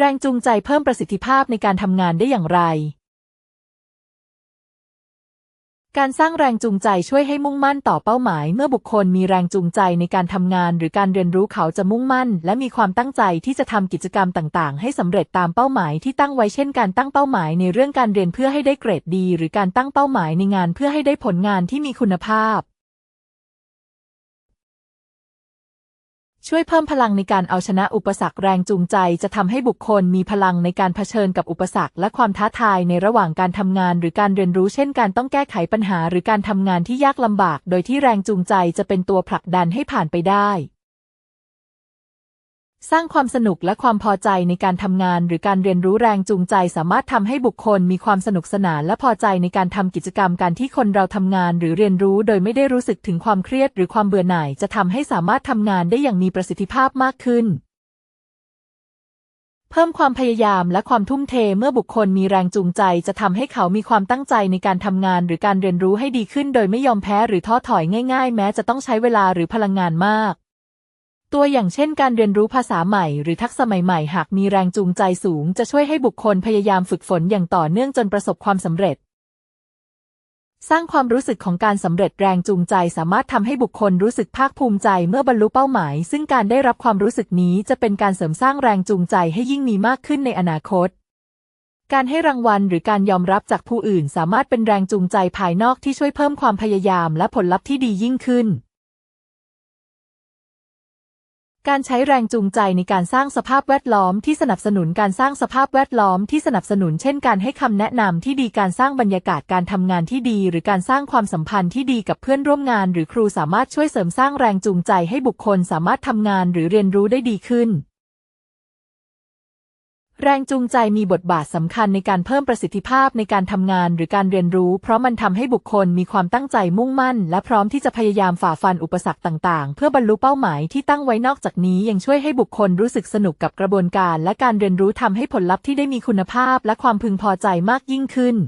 แรงจูงใจเพิ่มประสิทธิภาพในการทำงานได้อย่างไร การสร้างแรงจูงใจช่วยให้มุ่งมั่นต่อเป้าหมาย เมื่อบุคคลมีแรงจูงใจในการทำงาน หรือการเรียนรู้เขาจะมุ่งมั่น และมีความตั้งใจที่จะทำกิจกรรมต่าง ๆ ให้สำเร็จตามเป้าหมายที่ตั้งไว้เช่นการตั้งเป้าหมายในเรื่องการเรียนเพื่อให้ได้เกรดดี หรือการตั้งเป้าหมายในงานเพื่อให้ได้ผลงานที่มีคุณภาพ ช่วยเพิ่มพลังในการเอาชนะอุปสรรคแรงจูงใจ จะทำให้บุคคลมีพลังในการเผชิญกับอุปสรรคและความท้าทายในระหว่างการทำงาน หรือการเรียนรู้เช่น การต้องแก้ไขปัญหาหรือการทำงานที่ยากลำบาก โดยที่แรงจูงใจจะเป็นตัวผลักดันให้ผ่านไปได้ สร้างความสนุกและความพอใจในการทำงานหรือการเรียนรู้แรงจูงใจสามารถทำให้บุคคลมีความสนุกสนานและพอใจในการทำกิจกรรมการที่คนเราทำงานหรือเรียนรู้โดยไม่ได้รู้สึกถึงความเครียดหรือความเบื่อหน่ายจะทำให้สามารถทำงานได้อย่างมีประสิทธิภาพมากขึ้น เพิ่มความพยายามและความทุ่มเทเมื่อบุคคลมีแรงจูงใจจะทำให้เขามีความตั้งใจในการทำงานหรือการเรียนรู้ให้ดีขึ้น โดยไม่ยอมแพ้หรือท้อถอยง่าย ๆ แม้จะต้องใช้เวลาหรือพลังงานมาก ตัวอย่างเช่นการเรียนรู้ภาษาใหม่หรือทักษะใหม่ๆ หากมีแรงจูงใจสูง จะช่วยให้บุคคลพยายามฝึกฝนอย่างต่อเนื่องจนประสบความสำเร็จ สร้างความรู้สึกของการสำเร็จแรงจูงใจสามารถทำให้บุคคลรู้สึกภาคภูมิใจเมื่อบรรลุเป้าหมาย ซึ่งการได้รับความรู้สึกนี้จะเป็นการเสริมสร้างแรงจูงใจให้ยิ่งมีมากขึ้นในอนาคต การให้รางวัลหรือการยอมรับจากผู้อื่น สามารถเป็นแรงจูงใจภายนอกที่ช่วยเพิ่มความพยายามและผลลัพธ์ที่ดียิ่งขึ้น การใช้แรงจูงใจในการสร้างสภาพแวดล้อมที่สนับสนุนการสร้างสภาพแวดล้อมที่สนับสนุนเช่นการให้คำแนะนำที่ดีการสร้างบรรยากาศการทำงานที่ดี หรือการสร้างความสัมพันธ์ที่ดีกับเพื่อนร่วมงาน หรือครูสามารถช่วยเสริมสร้างแรงจูงใจให้บุคคลสามารถทำงานหรือเรียนรู้ได้ดีขึ้น แรงจูงใจมีบทบาทสำคัญในการเพิ่มประสิทธิภาพในการทำงานหรือการเรียนรู้ เพราะมันทำให้บุคคลมีความตั้งใจมุ่งมั่น และพร้อมที่จะพยายามฝ่าฟันอุปสรรคต่าง ๆ เพื่อบรรลุเป้าหมายที่ตั้งไว้นอกจากนี้ยังช่วยให้บุคคลรู้สึกสนุกกับกระบวนการ และการเรียนรู้ทำให้ผลลัพธ์ที่ได้มีคุณภาพ และความพึงพอใจมากยิ่งขึ้น